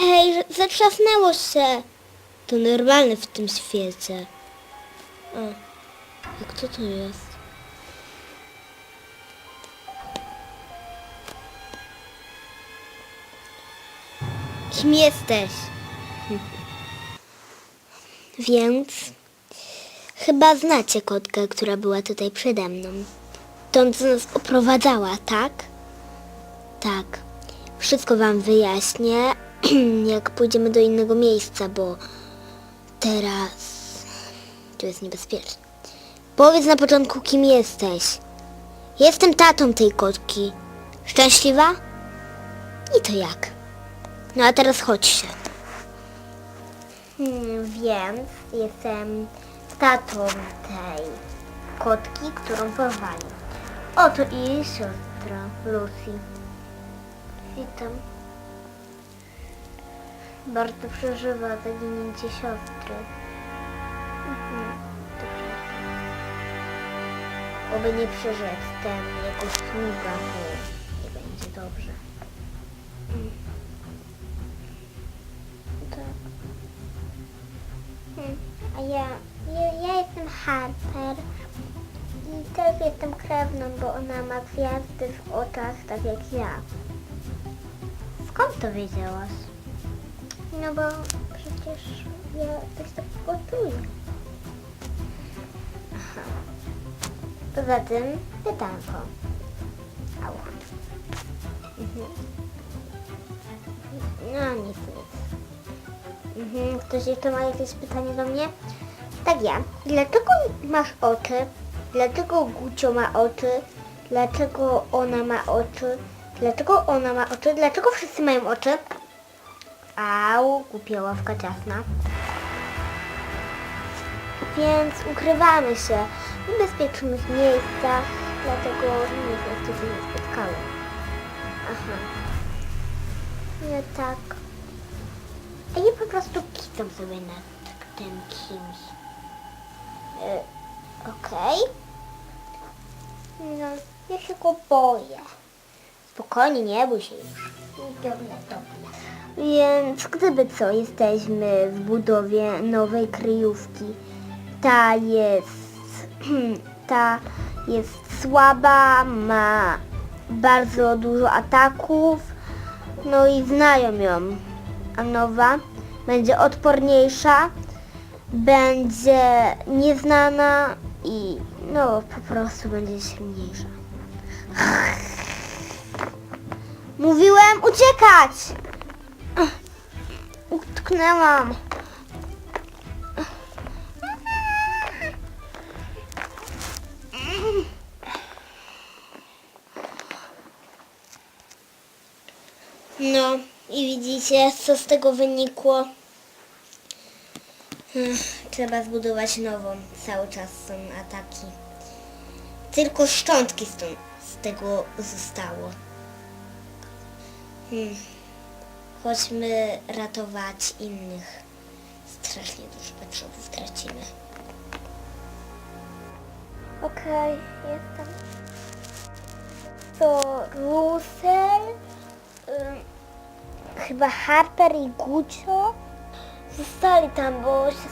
Ej, zatrzasnęło się. To normalne w tym świecie. A kto to jest? Kim jesteś? Więc chyba znacie kotkę, która była tutaj przede mną. To co nas oprowadzała, tak? Tak. Wszystko wam wyjaśnię, jak pójdziemy do innego miejsca, bo teraz tu jest niebezpiecznie. Powiedz na początku, kim jesteś. Jestem tatą tej kotki. Szczęśliwa? I to jak? No a teraz chodźcie. Hmm, więc jestem tatą tej kotki, którą porwali. Oto i jej siostra, Lucy. Witam. Bardzo przeżywa zaginięcie siostry. Mhm. Oby nie przeżyć ten jego sługa, bo nie będzie dobrze. Mm. Tak. Hmm, A ja, ja, ja jestem Harper i też jestem krewną, bo ona ma gwiazdy w oczach, tak jak ja. Skąd to wiedziałaś? No bo przecież ja też tak gotuję. Aha. Poza tym pytanko. Au. Mhm. No nic, nic. Mhm. Ktoś jeszcze ma jakieś pytanie do mnie? Tak ja. Dlaczego masz oczy? Dlaczego Gucio ma oczy? Dlaczego ona ma oczy? Dlaczego ona ma oczy? Dlaczego wszyscy mają oczy? Au, głupia ławka ciasna. Więc ukrywamy się w bezpiecznych miejscach, dlatego nikt nas tutaj nie spotkało. Aha. Nie tak. A ja po prostu kitam sobie nad tym kimś. E, Okej. No, ja się go boję. Spokojnie, nie bój się już. Dobra, dobra. Więc gdyby co, jesteśmy w budowie nowej kryjówki. Ta jest, ta jest słaba, ma bardzo dużo ataków, no i znają ją. A nowa będzie odporniejsza, będzie nieznana i no po prostu będzie silniejsza. Mówiłem uciekać! Utknęłam. No i widzicie, co z tego wynikło. Trzeba zbudować nową. Cały czas są ataki. Tylko szczątki z, tą- z tego zostało. Hmm. Chodźmy ratować innych. Strasznie dużo patrzowów tracimy. Okej, jestem. To Russell, ym, chyba Harper i Gucio zostali tam, bo się...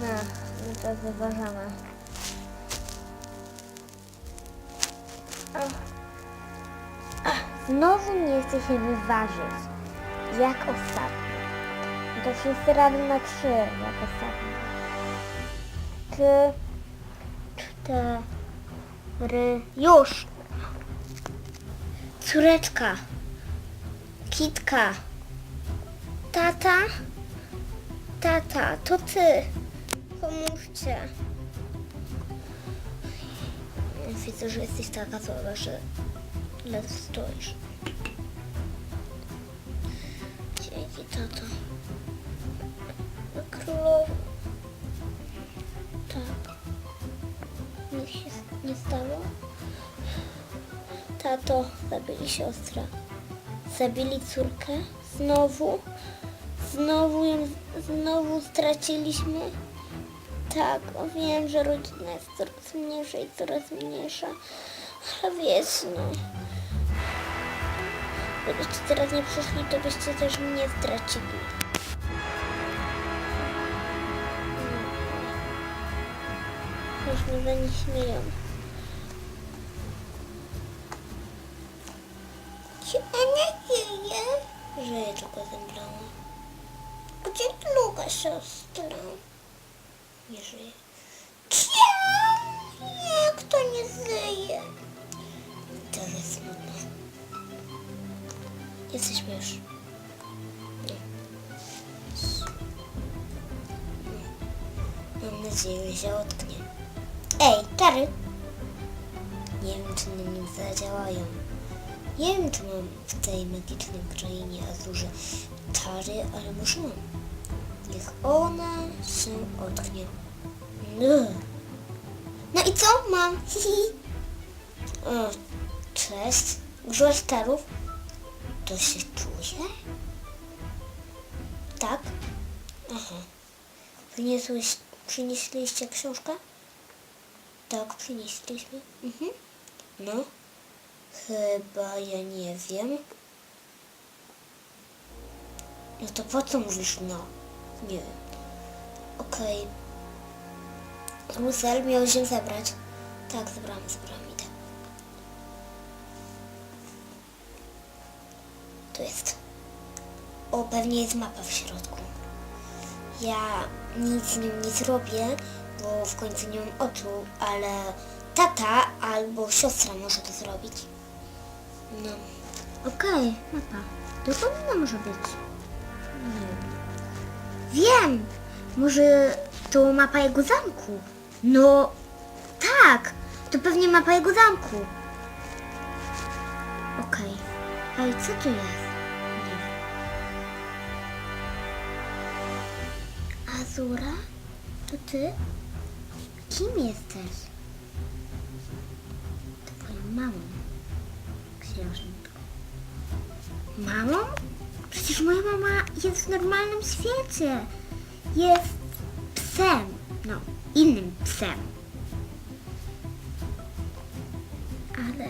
No, no to zauważamy. Znowu nie chce się wyważyć. Jak ostatnio. To wszyscy razem na trzy, jak ostatnio. Trzy, cztery, już! Córeczka, kitka, tata, tata, to ty. Pomóżcie. Widzę, że jesteś taka słaba, że ledwo stoisz. Dzięki, tato. Królowo. Tak. Nic się nie stało? Tato, zabili siostrę. Zabili córkę? Znowu? Znowu ją, znowu straciliśmy? Tak, wiem, że rodzina jest coraz mniejsza i coraz mniejsza. Ale wiesz, no. Gdybyście teraz nie przyszli, to byście też mnie stracili. Już może nie śmieją. Czy ona żyje? Żyje tylko zemdlała. Gdzie druga siostra? Nie żyje. Jesteśmy już. Nie. Mam nadzieję, że się otknie. Ej, czary! Nie wiem, czy na nim zadziałają. Nie wiem, czy mam w tej magicznej krainie Azurze czary, ale muszę. Niech ona się otknie. No. No i co mam? Hihi. O, cześć. Użyłaś czarów? To się czuje? Tak? Aha. Przyniosłeś, przynieśliście książkę? Tak, przynieśliśmy. Mhm. No. Chyba ja nie wiem. No to po co mówisz no? Nie wiem. Okej. Rusel miał się zebrać. Tak, zebrałam, zebrałam, Tu jest. O, pewnie jest mapa w środku. Ja nic z nią nie zrobię, bo w końcu nie mam oczu, ale tata albo siostra może to zrobić. No. Okej, mapa. Dokąd ona może być? Nie wiem. Może to mapa jego zamku? No, tak. To pewnie mapa jego zamku. Okej. Ale co tu jest? Azura? To ty? Kim jesteś? Twoją mamą. Księżniczką. Mamą? Przecież moja mama jest w normalnym świecie. Jest psem. No, innym psem. Ale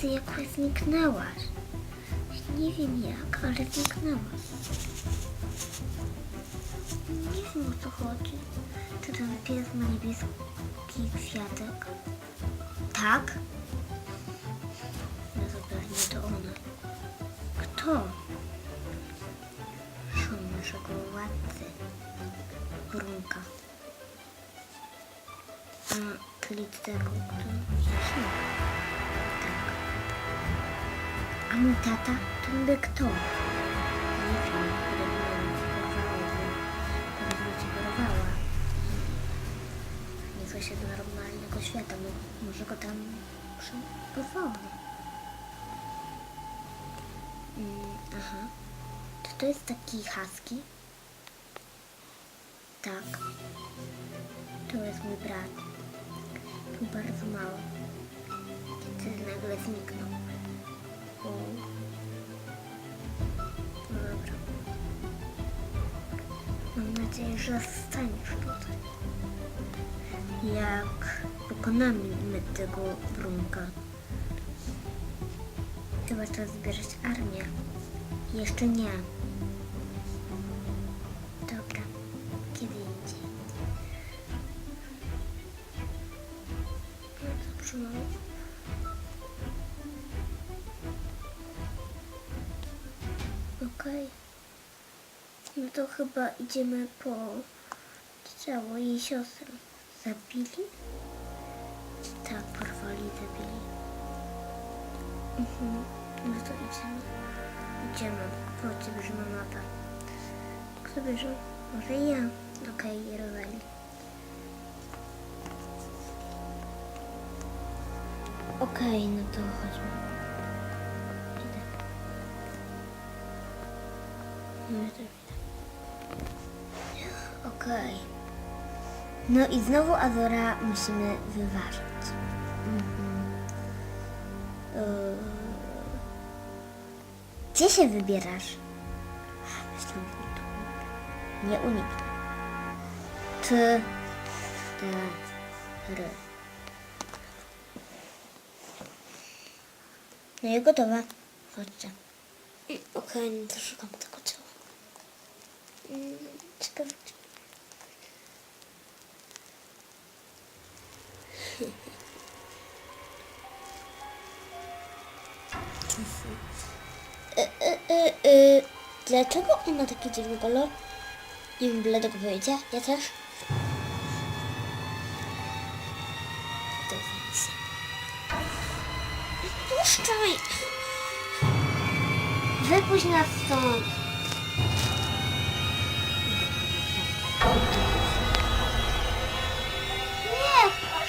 ty jakoś zniknęłaś. Nie wiem jak, ale zniknęłaś. Wiem o co chodzi. Czy ten pies ma niebieski kwiatek? Tak? No to pewnie to ona. Kto? Szum naszego władcy. Brunka. A klit tego, kto zaczyna. Tak. A mój tata to niby kto? Się do normalnego świata, no może go tam przy- porwała. Mm, aha. Czy to jest taki husky? Tak. To jest mój brat. Był bardzo mały. Kiedy nagle zniknął. O. No dobra. Mam nadzieję, że zostaniesz tutaj. Jak pokonamy tego brunka. Chyba trzeba zbierać armię. Jeszcze nie. Dobra. Kiedy indziej. No dobrze, mamo. Okej. No to chyba idziemy po ciało jej siostry. Zabili? Tak, porwali, zabili. Mhm. No to idziemy. Idziemy. Chodźcie, bierzemy mapę. Kto bierze? Może ja. Okej, okay, Roweli. Okej, no to chodźmy. Idę. No i to idę. Okej. No i znowu Azora musimy wyważyć. Mhm. Yy. Gdzie się wybierasz? Myślę, tu. Nie uniknę. Czy... Cztery. No i gotowe. chodźcie. Okej, no to szukam tego ciała. Mm, Ciekawe. czy- Y, y, y. Dlaczego on ma taki dziwny kolor? Nie wiem, byle tego wyjdzie. Ja też. Puszczaj! Wypuść nas stąd!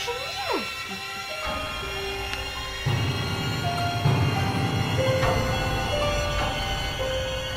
救命！